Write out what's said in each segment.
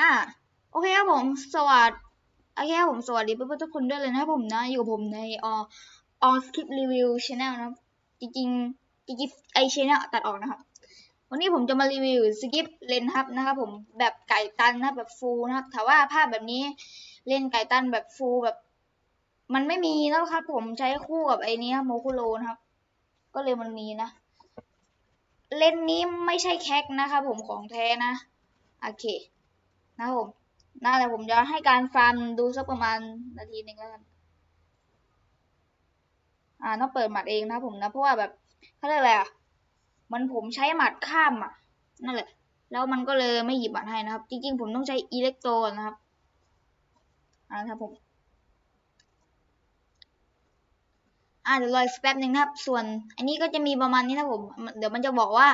อะโอเคครับผมสวัสดีโอเคครับผมสวัสดีเพื่อนๆทุกคนด้วยเลยนะครับผมนะอยู่กับผมในอออสคลิปรีวิวช anel นะจริงๆจริงๆไอชแนลตัดออกนะครับวันนี้ผมจะมารีวิวสกิปเลนครับนะครับผมแบบไก่ตันนะแบบฟูลนะครับถามว่าภาพแบบนี้เล่นไก่ตันแบบฟูลแบบ มันไม่มีแล้วครับ ผมใช้คู่กับไอ้นี้ยโมคุโรนะครับ ก็เลยมันมีนะเลนนี้ไม่ใช่แคคนะครับผมของแท้นะโอเค นะครับผมน่าแต่ผมจะให้การฟาร์มดูสักประมาณนาทีหนึ่งแล้วกัน อ่าต้องเปิดหมัดเองนะครับผมนะ เพราะว่าแบบเขาเรียกอะไรอะ มันผมใช้หมัดข้ามอะ นั่นแหละ แล้วมันก็เลยไม่หยิบหมัดให้นะครับ จริง ๆ ผมต้องใช้อิเล็กโตรนนะครับ อ่าครับผม อ่าเดี๋ยวรออีกสักแป๊บหนึ่งนะครับ ส่วน อันนี้ก็จะมีประมาณนี้นะผม เดี๋ยวมันจะบอกว่า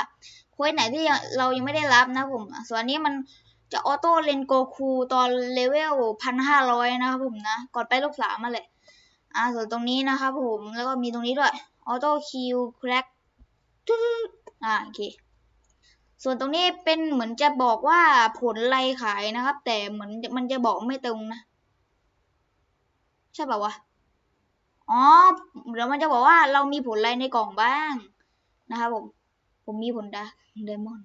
เควสไหนที่เรายังไม่ได้รับนะผม ส่วนนี้มัน จะออโต้เลนโกคูตอนเลเวลพันห้าร้อยนะครับผมนะ ก่อนไปลบสามมาเลยอ่าส่วนตรงนี้นะครับผมแล้วก็มีตรงนี้ด้วยออโต้คิวแคร็กอ่าโอเคส่วนตรงนี้เป็นเหมือนจะบอกว่าผลไรขายนะครับ แต่เหมือนมันจะบอกไม่ตรงนะ ใช่ป่าวะอ๋อเดี๋ยวมันจะบอกว่าเรามีผลอะไรในกล่องบ้างนะครับผม ผมมีผลดาเดมอน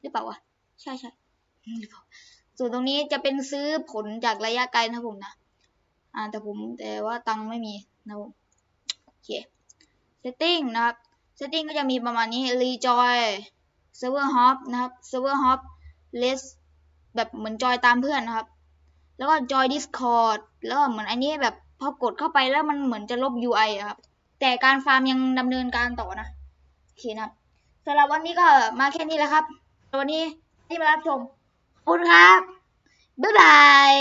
หรือเปล่าวะใช่ใช่ ส่วนตรงนี้จะเป็นซื้อผลจากระยะไกลนะผมนะ อ่าแต่ผมแต่ว่าตังไม่มีนะผมโอเค setting นะครับ setting ก็จะมีประมาณนี้ rejoy server hop นะครับ server hop list แบบเหมือนจอยตามเพื่อนนะครับ แล้วก็จอย discord แล้วเหมือนอันนี้แบบพอกดเข้าไปแล้วมันเหมือนจะลบ UI ครับ แต่การฟาร์มยังดำเนินการต่อนะโอเคนะครับสำหรับวันนี้ก็มาแค่นี้แหละครับวันนี้ที่มารับชม คุณครับ บ๊ายบาย